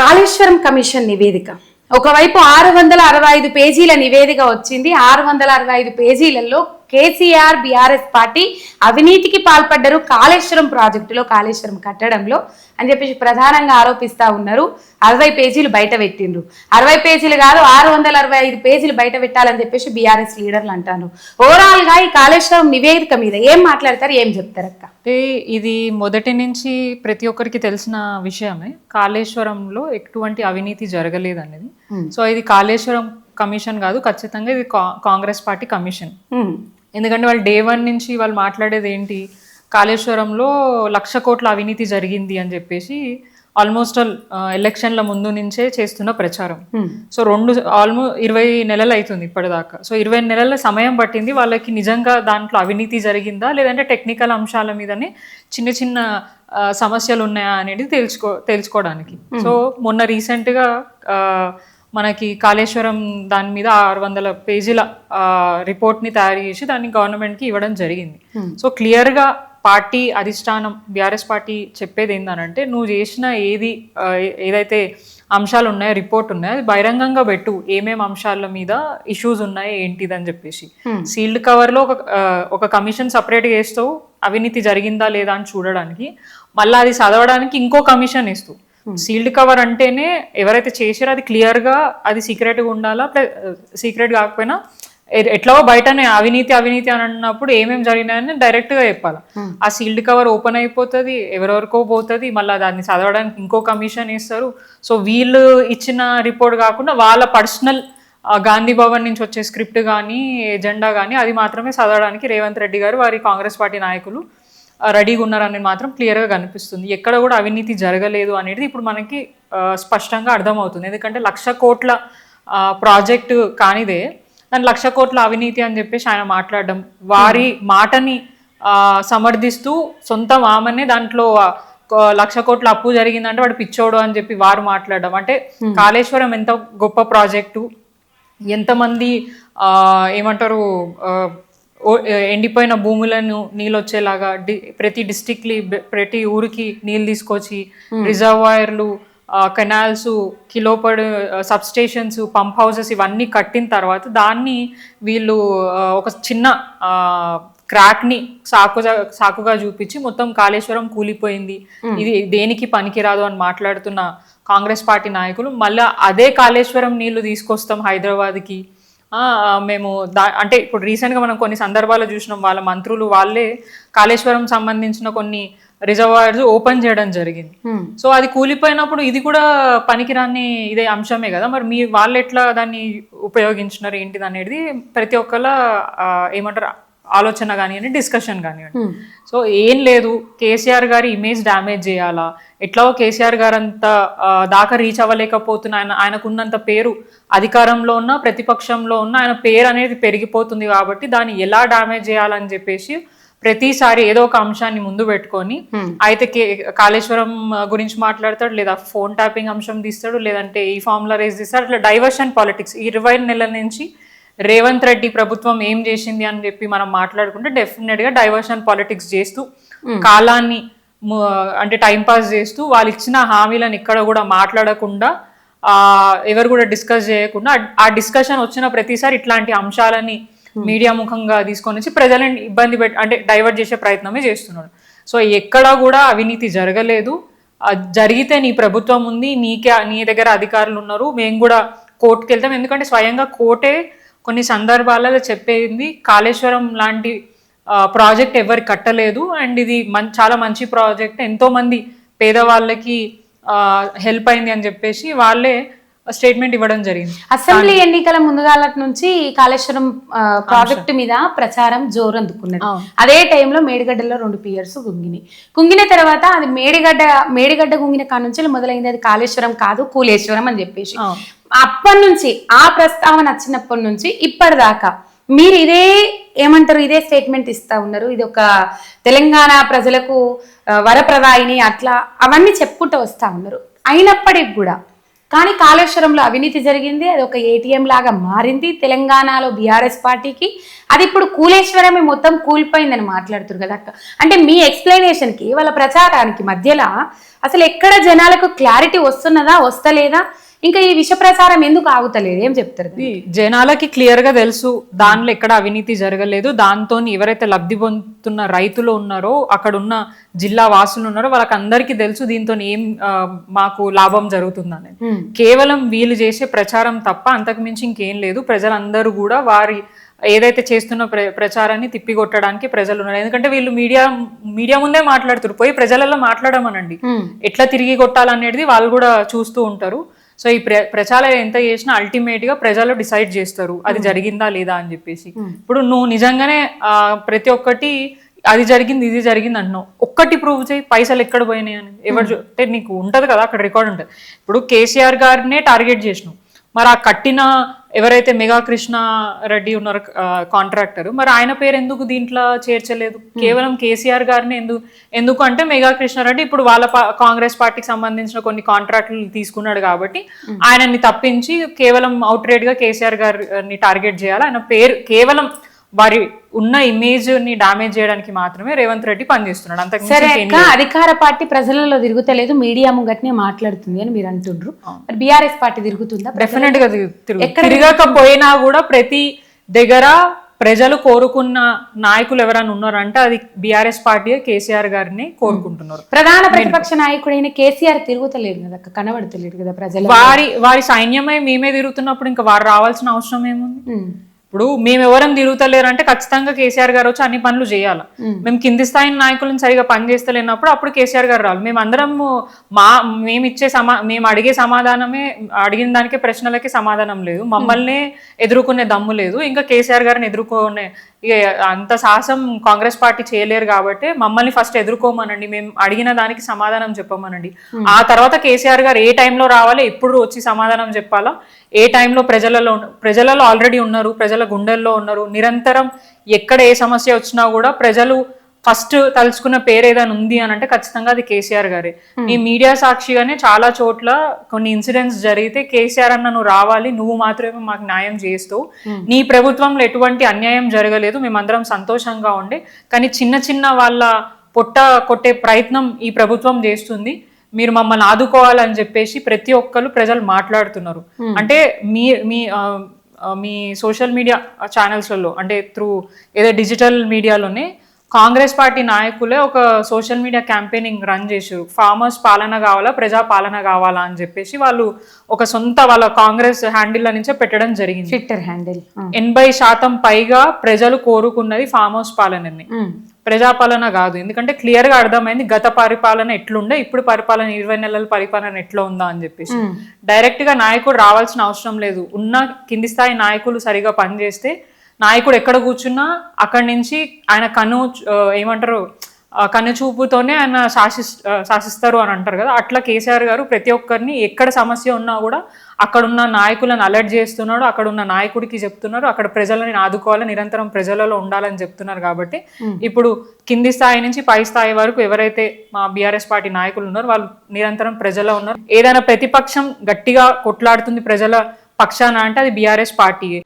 Kaleshwaram commission నివేదిక. ఒకవైపు ఆరు వందల అరవై ఐదు పేజీల నివేదిక వచ్చింది. ఆరు వందల అరవై ఐదు పేజీలలో కేసీఆర్ బీఆర్ఎస్ పార్టీ అవినీతికి పాల్పడ్డరు కాళేశ్వరం ప్రాజెక్టులో కాళేశ్వరం కట్టడంలో అని చెప్పేసి ప్రధానంగా ఆరోపిస్తా ఉన్నారు. అరవై పేజీలు బయట పెట్టిండ్రు. అరవై పేజీలు కాదు ఆరు వందల అరవై ఐదు పేజీలు బయట పెట్టాలని చెప్పేసి బీఆర్ఎస్ లీడర్లు అంటారు. ఓవరాల్గా ఈ కాళేశ్వరం నివేదిక మీద ఏం మాట్లాడతారు ఏం చెప్తారు అక్క అంటే ఇది మొదటి నుంచి ప్రతి ఒక్కరికి తెలిసిన విషయమే. కాళేశ్వరంలో ఎటువంటి అవినీతి జరగలేదు అనేది సో ఇది కాళేశ్వరం కమిషన్ కాదు ఖచ్చితంగా ఇది కాంగ్రెస్ పార్టీ కమిషన్. ఉమ్, ఎందుకంటే వాళ్ళు డే వన్ నుంచి వాళ్ళు మాట్లాడేది ఏంటి? కాళేశ్వరంలో లక్ష కోట్ల అవినీతి జరిగింది అని చెప్పేసి ఆల్మోస్ట్ ఆల్ ఎలక్షన్ల ముందు నుంచే చేస్తున్న ప్రచారం. సో రెండు ఆల్మో ఇరవై నెలలు అవుతుంది ఇప్పటిదాకా. సో ఇరవై నెలల సమయం పట్టింది వాళ్ళకి నిజంగా దాంట్లో అవినీతి జరిగిందా? లేదంటే టెక్నికల్ అంశాల మీదనే చిన్న చిన్న సమస్యలు ఉన్నాయా అనేది తెలుసుకో తెలుసుకోవడానికి. సో మొన్న రీసెంట్గా మనకి కాళేశ్వరం దాని మీద ఆరు వందల పేజీల రిపోర్ట్ని తయారు చేసి దాన్ని గవర్నమెంట్కి ఇవ్వడం జరిగింది. సో క్లియర్గా పార్టీ అధిష్టానం బీఆర్ఎస్ పార్టీ చెప్పేది ఏంటనంటే నువ్వు చేసిన ఏది ఏదైతే అంశాలు ఉన్నాయో రిపోర్ట్ ఉన్నాయో అది బహిరంగంగా పెట్టు. ఏమేం అంశాల మీద ఇష్యూస్ ఉన్నాయి ఏంటిది అని చెప్పేసి సీల్డ్ కవర్లో ఒక ఒక కమిషన్ సపరేట్గా వేస్తావు అవినీతి జరిగిందా లేదా అని చూడడానికి. మళ్ళీ అది చదవడానికి ఇంకో కమిషన్ ఇస్తూ సీల్డ్ కవర్ అంటేనే ఎవరైతే చేసారో అది క్లియర్గా అది సీక్రెట్గా ఉండాలా? సీక్రెట్ కాకపోయినా ఎట్లో బయటనే అవినీతి అవినీతి అని అన్నప్పుడు ఏమేమి జరిగినాయని డైరెక్ట్గా చెప్పాలి ఆ సీల్డ్ కవర్ ఓపెన్ అయిపోతుంది ఎవరెవరికో పోతుంది మళ్ళీ దాన్ని చదవడానికి ఇంకో కమిషన్ ఇస్తారు. సో వీళ్ళు ఇచ్చిన రిపోర్ట్ కాకుండా వాళ్ళ పర్సనల్ గాంధీ భవన్ నుంచి వచ్చే స్క్రిప్ట్ కానీ ఎజెండా కానీ అది మాత్రమే చదవడానికి రేవంత్ రెడ్డి గారు వారి కాంగ్రెస్ పార్టీ నాయకులు రెడీగా ఉన్నారని మాత్రం క్లియర్గా కనిపిస్తుంది. ఎక్కడ కూడా అవినీతి జరగలేదు అనేది ఇప్పుడు మనకి స్పష్టంగా అర్థమవుతుంది. ఎందుకంటే లక్ష కోట్ల ప్రాజెక్టు కానిదే దాని లక్ష కోట్ల అవినీతి అని చెప్పేసి ఆయన మాట్లాడడం వారి మాటని ఆ, సమర్థిస్తూ సొంత ఆమెనే దాంట్లో లక్ష కోట్ల అప్పు జరిగిందంటే వాడు పిచ్చోడు అని చెప్పి వారు మాట్లాడడం. అంటే కాళేశ్వరం ఎంత గొప్ప ప్రాజెక్టు ఎంతమంది ఆ, ఏమంటారు ఎండిపోయిన భూములను నీళ్ళు వచ్చేలాగా డి ప్రతి డిస్టిక్లీ ప్రతి ఊరికి నీళ్ళు తీసుకొచ్చి రిజర్వాయర్లు కెనాల్స్ కిలోపడి సబ్ స్టేషన్స్ పంప్ హౌసెస్ ఇవన్నీ కట్టిన తర్వాత దాన్ని వీళ్ళు ఒక చిన్న క్రాక్ని సాకు సాకుగా చూపించి మొత్తం కాళేశ్వరం కూలిపోయింది. ఇది దేనికి పనికిరాదు అని మాట్లాడుతున్న కాంగ్రెస్ పార్టీ నాయకులు మళ్ళీ అదే కాళేశ్వరం నీళ్ళు తీసుకొస్తాం హైదరాబాద్కి. మేము దా అంటే ఇప్పుడు రీసెంట్గా మనం కొన్ని సందర్భాలు చూసినాం. వాళ్ళ మంత్రులు వాళ్ళే కాళేశ్వరం సంబంధించిన కొన్ని రిజర్వాయర్స్ ఓపెన్ చేయడం జరిగింది. సో అది కూలిపోయినప్పుడు ఇది కూడా పనికిరాని ఇదే అంశమే కదా? మరి మీ వాళ్ళు ఎట్లా దాన్ని ఉపయోగించినారు? ఏంటిది అనేది ప్రతి ఒక్కళ్ళ ఏమంటారు ఆలోచన కానివ్వండి డిస్కషన్ కానివ్వండి. సో ఏం లేదు. కేసీఆర్ గారి ఇమేజ్ డ్యామేజ్ చేయాలా? ఎట్లా కేసీఆర్ గారు అంత దాకా రీచ్ అవ్వలేకపోతున్న ఆయన ఆయనకున్నంత పేరు అధికారంలో ఉన్న ప్రతిపక్షంలో ఉన్న ఆయన పేరు అనేది పెరిగిపోతుంది కాబట్టి దాన్ని ఎలా డ్యామేజ్ చేయాలని చెప్పేసి ప్రతిసారి ఏదో ఒక అంశాన్ని ముందు పెట్టుకొని అయితే కే కాళేశ్వరం గురించి మాట్లాడతాడు లేదా ఫోన్ ట్యాపింగ్ అంశం తీస్తాడు లేదంటే ఈ ఫార్ములా రేస్ తీస్తాడు అట్లా డైవర్షన్ పాలిటిక్స్ ఇరవై నెలల నుంచి రేవంత్ రెడ్డి ప్రభుత్వం ఏం చేసింది అని చెప్పి మనం మాట్లాడుకుంటే డెఫినెట్గా డైవర్షన్ పాలిటిక్స్ చేస్తూ కాలాన్ని ము- అంటే టైం పాస్ చేస్తూ వాళ్ళు ఇచ్చిన హామీలను ఇక్కడ కూడా మాట్లాడకుండా ఆ ఎవరు కూడా డిస్కస్ చేయకుండా ఆ- డిస్కషన్ వచ్చిన ప్రతిసారి ఇట్లాంటి అంశాలని మీడియా ముఖంగా తీసుకొని వచ్చి ప్రజలను ఇబ్బంది పెట్టి అంటే డైవర్ట్ చేసే ప్రయత్నమే చేస్తున్నాడు సో ఎక్కడా కూడా అవినీతి జరగలేదు. జరిగితే నీ ప్రభుత్వం ఉంది నీకే నీ దగ్గర అధికారులు ఉన్నారు మేము కూడా కోర్టుకి వెళ్తాం ఎందుకంటే స్వయంగా కోర్టే కొన్ని సందర్భాలలో చెప్పేది కాళేశ్వరం లాంటి ప్రాజెక్ట్ ఎవరు కట్టలేదు. అండ్ ఇది మం చాలా మంచి ప్రాజెక్ట్. ఎంతో మంది పేదవాళ్ళకి హెల్ప్ అయింది అని చెప్పేసి వాళ్ళే స్టేట్మెంట్ ఇవ్వడం జరిగింది. అసెంబ్లీ ఎన్నికల ముందుగాల నుంచి ఈ కాళేశ్వరం ప్రాజెక్టు మీద ప్రచారం జోరందుకున్నది అదే టైంలో మేడిగడ్డలో రెండు పియర్స్ గుంగినాయి. కుంగిన తర్వాత అది మేడిగడ్డ మేడిగడ్డ గుంగిన కాడ నుంచి మొదలైంది. అది కాళేశ్వరం కాదు కూలేశ్వరం అని చెప్పేసి. అప్పటి నుంచి ఆ ప్రస్తావన వచ్చినప్పటి నుంచి ఇప్పటిదాకా మీరు ఇదే ఏమంటారు? ఇదే స్టేట్మెంట్ ఇస్తా ఉన్నారు. ఇది ఒక తెలంగాణ ప్రజలకు వరప్రదాయిని అట్లా అవన్నీ చెప్పుకుంటూ వస్తా ఉన్నారు. అయినప్పటికి కూడా కానీ కాళేశ్వరంలో అవినీతి జరిగింది. అది ఒక ఏటీఎం లాగా మారింది. తెలంగాణలో బీఆర్ఎస్ పార్టీకి అది ఇప్పుడు కూలేశ్వరమే మొత్తం కూలిపోయిందని మాట్లాడుతున్నారు కదా అక్క. అంటే మీ ఎక్స్ప్లెనేషన్కి వాళ్ళ ప్రచారానికి మధ్యలో అసలు ఎక్కడ జనాలకు క్లారిటీ వస్తున్నదా వస్తలేదా? ఇంకా ఈ విష ప్రచారం ఎందుకు ఆగుతలేదు? ఏం చెప్తారు జనాలకి క్లియర్గా తెలుసు దానిలో ఎక్కడ అవినీతి జరగలేదు దాంతో ఎవరైతే లబ్ధి పొందుతున్న రైతులు ఉన్నారో అక్కడ ఉన్న జిల్లా వాసులు ఉన్నారో వాళ్ళకి అందరికీ తెలుసు దీంతో ఏం మాకు లాభం జరుగుతుందని. కేవలం వీళ్ళు చేసే ప్రచారం తప్ప అంతకు మించి ఇంకేం లేదు. ప్రజలందరూ కూడా వారి ఏదైతే చేస్తున్న ప్ర ప్రచారాన్ని తిప్పికొట్టడానికి ప్రజలు ఉన్నారు. ఎందుకంటే వీళ్ళు మీడియా మీడియా ముందే మాట్లాడుతారు. పోయి ప్రజలలో మాట్లాడమనండి. ఎట్లా తిరిగి కొట్టాలనేది వాళ్ళు కూడా చూస్తూ ఉంటారు. సో ఈ ప్ర ప్రచారం ఎంత చేసినా అల్టిమేట్గా ప్రజలు డిసైడ్ చేస్తారు. అది జరిగిందా లేదా అని చెప్పేసి. ఇప్పుడు నువ్వు నిజంగానే ప్రతి ఒక్కటి అది జరిగింది ఇది జరిగింది అంటున్నావు ఒక్కటి ప్రూవ్ చేయి పైసలు ఎక్కడ పోయినాయి అని. ఎవరు అంటే నీకు ఉంటది కదా అక్కడ రికార్డ్ ఉంటది. ఇప్పుడు కేసీఆర్ గారినే టార్గెట్ చేసినావు. మరి ఆ కట్టిన ఎవరైతే మెగా కృష్ణ రెడ్డి ఉన్నారు కాంట్రాక్టర్ మరి ఆయన పేరు ఎందుకు దీంట్లో చేర్చలేదు? కేవలం కేసీఆర్ గారిని ఎందుకు ఎందుకు అంటే మెగా కృష్ణారెడ్డి ఇప్పుడు వాళ్ళ కాంగ్రెస్ పార్టీకి సంబంధించిన కొన్ని కాంట్రాక్టులు తీసుకున్నాడు కాబట్టి ఆయనని తప్పించి కేవలం అవుట్ రేట్గా కేసీఆర్ గారిని టార్గెట్ చేయాలి. ఆయన పేరు కేవలం వారి ఉన్న ఇమేజ్ని డామేజ్ చేయడానికి మాత్రమే రేవంత్ రెడ్డి పనిచేస్తున్నాడు. అంతకు సరే అధికార పార్టీ ప్రజలలో తిరుగుతలేదు మీడియా ముంగట్నే మాట్లాడుతుంది అని మీరు అంటుండ్రు. మరి బీఆర్ఎస్ పార్టీ తిరుగుతుందా? డెఫినెట్గా తిరుగు- తిరుగు- తిరగకపోయినా కూడా ప్రతి దగ్గర ప్రజలు కోరుకున్న నాయకులు ఎవరైనా ఉన్నారంటే అది బీఆర్ఎస్ పార్టీ కేసీఆర్ గారిని కోరుకుంటున్నారు. ప్రధాన ప్రతిపక్ష నాయకుడైన కేసీఆర్ తిరుగుతలేరు కదా అక్క కనబడతలేరు కదా ప్రజలు వారి వారి సైన్యమై మేమే తిరుగుతున్నప్పుడు ఇంకా వారు రావాల్సిన అవసరం ఏముంది. ఇప్పుడు మేము ఎవరం తిరుగుతలేరు అంటే ఖచ్చితంగా కేసీఆర్ గారు వచ్చి అన్ని పనులు చేయాలి. మేము కింది స్థాయి నాయకులను సరిగా పని చేస్తలేనప్పుడు అప్పుడు కేసీఆర్ గారు రావాలి. మేము అందరం మా మేము ఇచ్చే సమా మేము అడిగే సమాధానమే అడిగిన దానికే ప్రశ్నలకి సమాధానం లేదు. మమ్మల్ని ఎదుర్కొనే దమ్ము లేదు. ఇంకా కేసీఆర్ గారిని ఎదుర్కొనే ఇక అంత సాహసం కాంగ్రెస్ పార్టీ చేయలేరు కాబట్టి మమ్మల్ని ఫస్ట్ ఎదుర్కోమనండి. మేము అడిగిన దానికి సమాధానం చెప్పమనండి. ఆ తర్వాత కేసీఆర్ గారు ఏ టైంలో రావాలి ఎప్పుడు వచ్చి సమాధానం చెప్పాలా? ఏ టైంలో ప్రజలలో ప్రజలలో ఆల్రెడీ ఉన్నారు ప్రజల గుండెల్లో ఉన్నారు. నిరంతరం ఎక్కడ ఏ సమస్య వచ్చినా కూడా ప్రజలు ఫస్ట్ తలుచుకున్న పేరు ఏదైనా ఉంది అని అంటే ఖచ్చితంగా అది కేసీఆర్ గారే. ఈ మీడియా సాక్షిగానే చాలా చోట్ల కొన్ని ఇన్సిడెంట్స్ జరిగితే కేసీఆర్ అన్న నువ్వు రావాలి నువ్వు మాత్రమే మాకు న్యాయం చేస్తావు. నీ ప్రభుత్వంలో ఎటువంటి అన్యాయం జరగలేదు మేమందరం సంతోషంగా ఉండే. కానీ చిన్న చిన్న వాళ్ళ పొట్ట కొట్టే ప్రయత్నం ఈ ప్రభుత్వం చేస్తుంది. మీరు మమ్మల్ని ఆదుకోవాలని చెప్పేసి ప్రతి ఒక్కరు ప్రజలు మాట్లాడుతున్నారు. అంటే మీ మీ మీ సోషల్ మీడియా ఛానల్స్లలో అంటే త్రూ ఏదో డిజిటల్ మీడియాలోనే కాంగ్రెస్ పార్టీ నాయకులే ఒక సోషల్ మీడియా క్యాంపెయినింగ్ రన్ చేసారు ఫార్మర్స్ పాలన కావాలా ప్రజా పాలన కావాలా అని చెప్పేసి వాళ్ళు ఒక సొంత వాళ్ళ కాంగ్రెస్ హ్యాండిల్ నుంచే పెట్టడం జరిగింది. Twitter handle. ఎనభై శాతం పైగా ప్రజలు కోరుకున్నది ఫామ్ హౌస్ పాలనని ప్రజాపాలన కాదు. ఎందుకంటే క్లియర్గా అర్థమైంది గత పరిపాలన ఎట్లుండే ఇప్పుడు పరిపాలన ఇరవై నెలల పరిపాలన ఎట్లా ఉందా అని చెప్పేసి. డైరెక్ట్గా నాయకుడు రావాల్సిన అవసరం లేదు. ఉన్న కింది స్థాయి నాయకులు సరిగా పనిచేస్తే నాయకుడు ఎక్కడ కూర్చున్నా అక్కడి నుంచి ఆయన కను ఆ, ఏమంటారు కన్ను చూపుతోనే ఆయన శాసిస్ ఆ, శాసిస్తారు అని అంటారు కదా. అట్లా కేసీఆర్ గారు ప్రతి ఒక్కరిని ఎక్కడ సమస్య ఉన్నా కూడా అక్కడ ఉన్న నాయకులను అలర్ట్ చేస్తున్నాడు అక్కడ ఉన్న నాయకుడికి చెప్తున్నారు అక్కడ ప్రజలని ఆదుకోవాలి నిరంతరం ప్రజలలో ఉండాలని చెప్తున్నారు కాబట్టి ఇప్పుడు కింది స్థాయి నుంచి పై స్థాయి వరకు ఎవరైతే మా బీఆర్ఎస్ పార్టీ నాయకులు ఉన్నారో వాళ్ళు నిరంతరం ప్రజల్లో ఉన్నారు. ఏదైనా ప్రతిపక్షం గట్టిగా కొట్లాడుతుంది ప్రజల పక్షాన అంటే అది బీఆర్ఎస్ పార్టీయే.